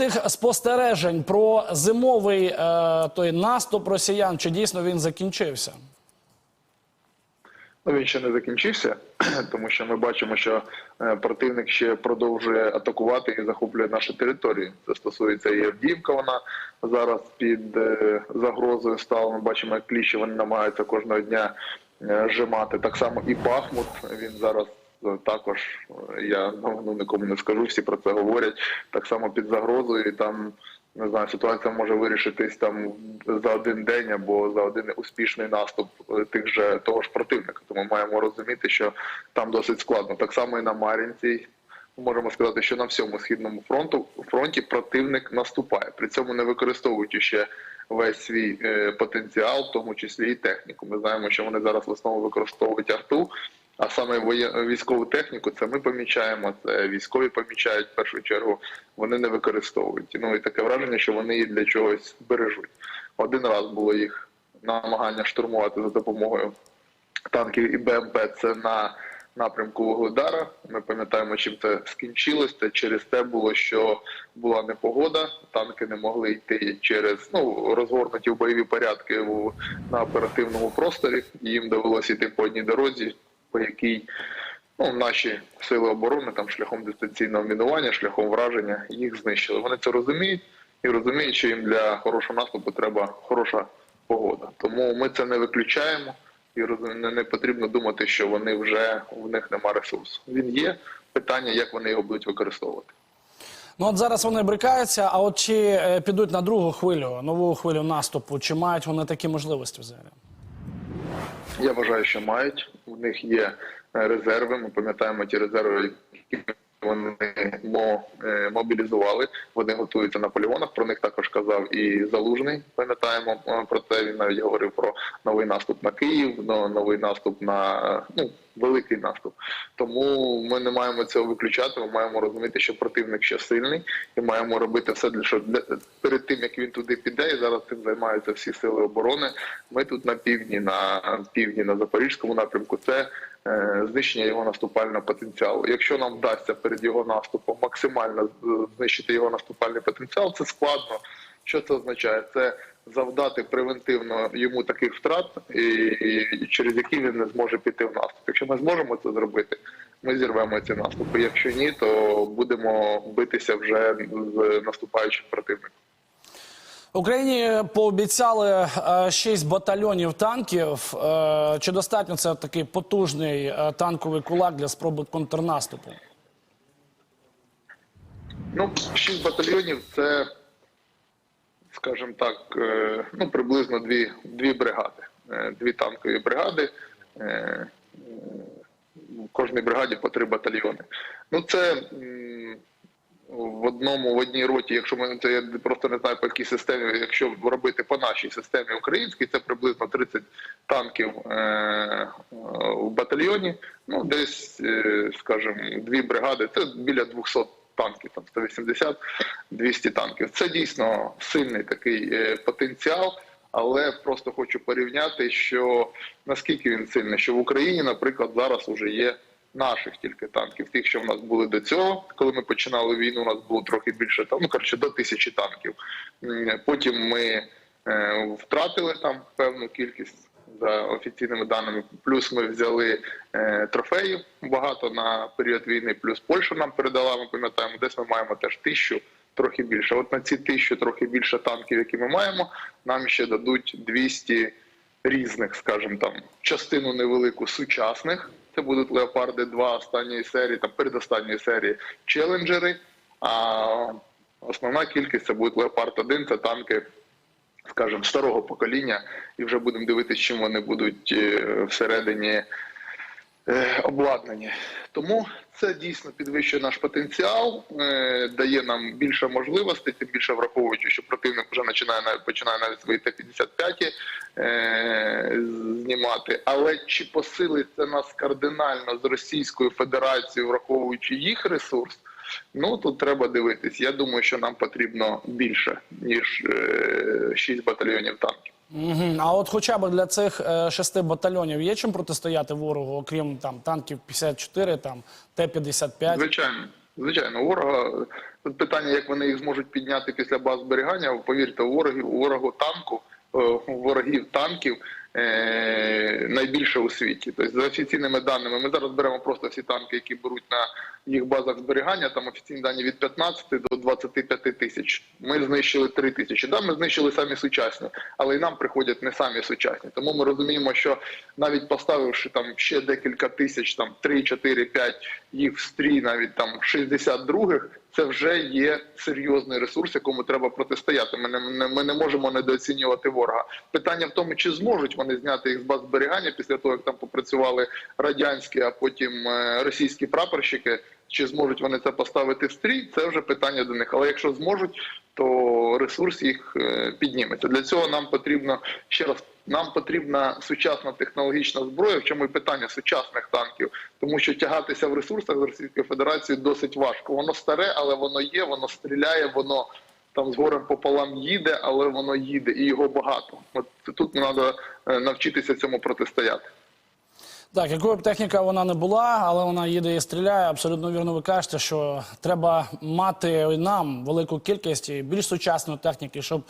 тих спостережень про зимовий е, той наступ росіян, чи дійсно він закінчився? Ну, він ще не закінчився, тому що ми бачимо, що е, противник ще продовжує атакувати і захоплює наші території. Це стосується і Авдіївка. Вона зараз під е, загрозою стала. Ми бачимо, як кліщі вони намагаються кожного дня е, жимати. Так само і Бахмут. Він зараз також е, я ну, ну, нікому не скажу. Всі про це говорять. Так само під загрозою. І там не знаю, ситуація може вирішитись там за один день або за один успішний наступ е, тих же того ж противника. Тому маємо розуміти, що там досить складно. Так само і на Мар'їнці. Можемо сказати, що на всьому східному фронту фронті противник наступає, при цьому не використовуючи ще весь свій е, потенціал, в тому числі і техніку. Ми знаємо, що вони зараз в основному використовують арту, а саме військову техніку, це ми помічаємо, це військові помічають в першу чергу. Вони не використовують. Ну і таке враження, що вони її для чогось бережуть. Один раз було їх намагання штурмувати за допомогою танків і БМП. Це на напрямку Вугледара. Ми пам'ятаємо, чим це скінчилось. Це через те було, що була непогода, танки не могли йти через ну розгорнуті в бойові порядки на оперативному просторі. Їм довелося йти по одній дорозі, по якій ну, наші сили оборони там шляхом дистанційного мінування, шляхом враження їх знищили. Вони це розуміють і розуміють, що їм для хорошого наступу треба хороша погода. Тому ми це не виключаємо і не, потрібно думати, що вони вже в них нема ресурсу. Він є питання, як вони його будуть використовувати. Ну от зараз вони брикаються. А от чи е, підуть на другу хвилю, нову хвилю наступу, чи мають вони такі можливості взагалі? Я вважаю, що мають. У них є е, резерви. Ми пам'ятаємо ті резерви, які вони е, мобілізували. Вони готуються на полігонах. Про них також казав і Залужний. Пам'ятаємо е, про це. Він навіть говорив про новий наступ на Київ, но- новий наступ на ну великий наступ. Тому ми не маємо цього виключати. Ми маємо розуміти, що противник ще сильний, і маємо робити все для що перед тим, як він туди піде, і зараз цим займаються всі сили оборони. Ми тут на півдні, на півдні, на запорізькому напрямку. Це е, знищення його наступального потенціалу. Якщо нам вдасться перед його наступом максимально знищити його наступальний потенціал, це складно. Що це означає? Це завдати превентивно йому таких втрат, і, і через які він не зможе піти в наступ. Якщо ми зможемо це зробити, ми зірвемо ці наступи. Якщо ні, то будемо битися вже з наступаючим противником. Україні пообіцяли е, шість батальйонів танків. Е, Чи достатньо це такий потужний е, танковий кулак для спроби контрнаступу? Ну, шість батальйонів це, скажімо так, е, ну, приблизно дві, дві бригади, Е, дві танкові бригади. Е, В кожній бригаді по три батальйони. Ну, це в одному, в одній роті, якщо ми це я просто не знаю по якій системі, якщо робити по нашій системі українській, це приблизно 30 танків в батальйоні. Ну, десь, скажімо, дві бригади, це біля 200 танків, там 180 200 танків. Це дійсно сильний такий е, потенціал. Але просто хочу порівняти, що наскільки він сильний, що в Україні, наприклад, зараз уже є наших тільки танків, тих, що в нас були до цього. Коли ми починали війну, у нас було трохи більше там, ну коротше, до тисячі танків. Потім ми е, втратили там певну кількість за офіційними даними. Плюс ми взяли е, трофеїв багато на період війни. Плюс Польща нам передала. Ми пам'ятаємо, десь ми маємо теж тисячу. Трохи більше. От на ці тисячу трохи більше танків, які ми маємо, нам ще дадуть 200 різних, скажімо там, частину невелику сучасних. Це будуть леопарди 2 останньої серії, там передостанньої серії челенджери. А основна кількість це будуть леопард 1 це танки, скажімо, старого покоління, і вже будемо дивитися, чим вони будуть е, всередині е, обладнані. Тому це дійсно підвищує наш потенціал, е, дає нам більше можливостей, тим більше враховуючи, що противник вже починає починає навіть свої Т-55 е, знімати. Але чи посилить це нас кардинально з Російською Федерацією, враховуючи їх ресурс? Ну тут треба дивитись. Я думаю, що нам потрібно більше ніж е, 6 батальйонів танків. А от хоча б для цих е, шести батальйонів є чим протистояти ворогу, окрім там танків 54, там Т-55? Звичайно, Звичайно, ворога тут питання, як вони їх зможуть підняти після баз зберігання. Повірте, у ворогів у ворогу танку, е, у ворогів танків найбільше у світі. Тобто, за офіційними даними, ми зараз беремо просто всі танки, які беруть на їх базах зберігання. Там офіційні дані від 15 до 25 тисяч. Ми знищили 3 тисячі. Да, ми знищили самі сучасні, але і нам приходять не самі сучасні. Тому ми розуміємо, що навіть поставивши там ще декілька тисяч, там 3, 4, 5 їх в стрій, навіть там 62-х, це вже є серйозний ресурс, якому треба протистояти. Ми не, ми не можемо недооцінювати ворога. Питання в тому, чи зможуть вони зняти їх з баз зберігання після того, як там попрацювали радянські, а потім е, російські прапорщики. Чи зможуть вони це поставити в стрій? Це вже питання до них. Але якщо зможуть, то ресурс їх е, підніметься. Для цього нам потрібно ще раз. Нам потрібна сучасна технологічна зброя, в чому і питання сучасних танків, тому що тягатися в ресурсах з Російської Федерації досить важко. Воно старе, але воно є, воно стріляє, воно там з горем пополам їде, але воно їде і його багато. От тут треба навчитися цьому протистояти. Так, якою б техніка вона не була, але вона їде і стріляє. Абсолютно вірно ви кажете, що треба мати нам велику кількість і більш сучасної техніки, щоб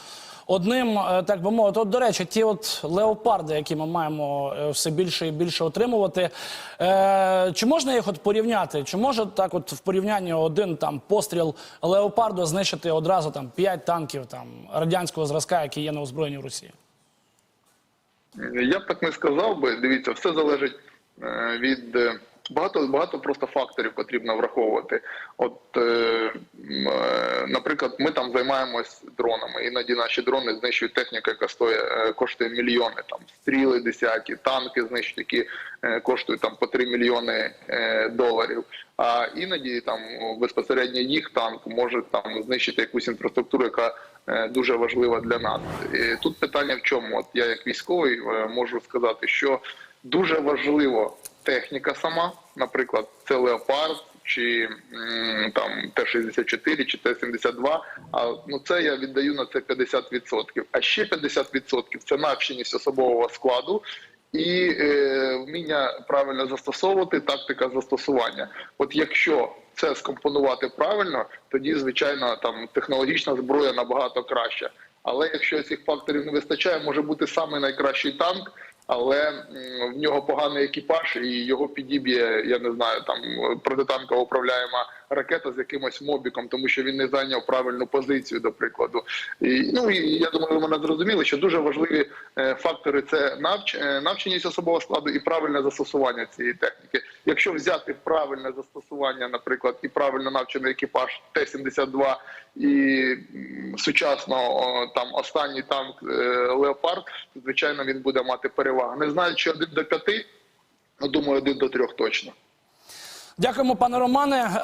одним, е, так би мовити, от, до речі, ті от леопарди, які ми маємо е, все більше і більше отримувати. Е, чи можна їх от порівняти? Чи може так, от в порівнянні один там постріл леопарду знищити одразу там п'ять танків там радянського зразка, які є на озброєнні в Росії? Я б так не сказав би. Дивіться, все залежить е, від е, багато багато просто факторів потрібно враховувати. От, е, е, наприклад, ми там займаємось дронами. Іноді наші дрони знищують техніку, яка е, коштує мільйони. Там стріли десяті, танки знищують, які е, коштують там по 3 мільйони е, доларів. А іноді там безпосередньо їх танк може там знищити якусь інфраструктуру, яка е, дуже важлива для нас. І тут питання в чому? От я як військовий е, можу сказати, що дуже важливо техніка сама, наприклад, це леопард. Чи там Т-64, чи Т-72, а ну це я віддаю на це 50%. А ще 50% – це навченість особового складу і е, вміння правильно застосовувати тактика застосування. От якщо це скомпонувати правильно, тоді звичайно там технологічна зброя набагато краща. Але якщо цих факторів не вистачає, може бути саме найкращий танк, але в нього поганий екіпаж, і його підіб'є, я не знаю, там протитанкова управляєма ракета з якимось мобіком, тому що він не зайняв правильну позицію, до прикладу. І, ну і я думаю, ви мене зрозуміли, що дуже важливі е, фактори це навч, е, навченість особового складу і правильне застосування цієї техніки. Якщо взяти правильне застосування, наприклад, і правильно навчений екіпаж Т-72 і сучасно там останній танк е, Леопард, звичайно він буде мати перевагу. Не знаю, чи один до п'яти, думаю, один до трьох точно. Дякуємо, пане Романе.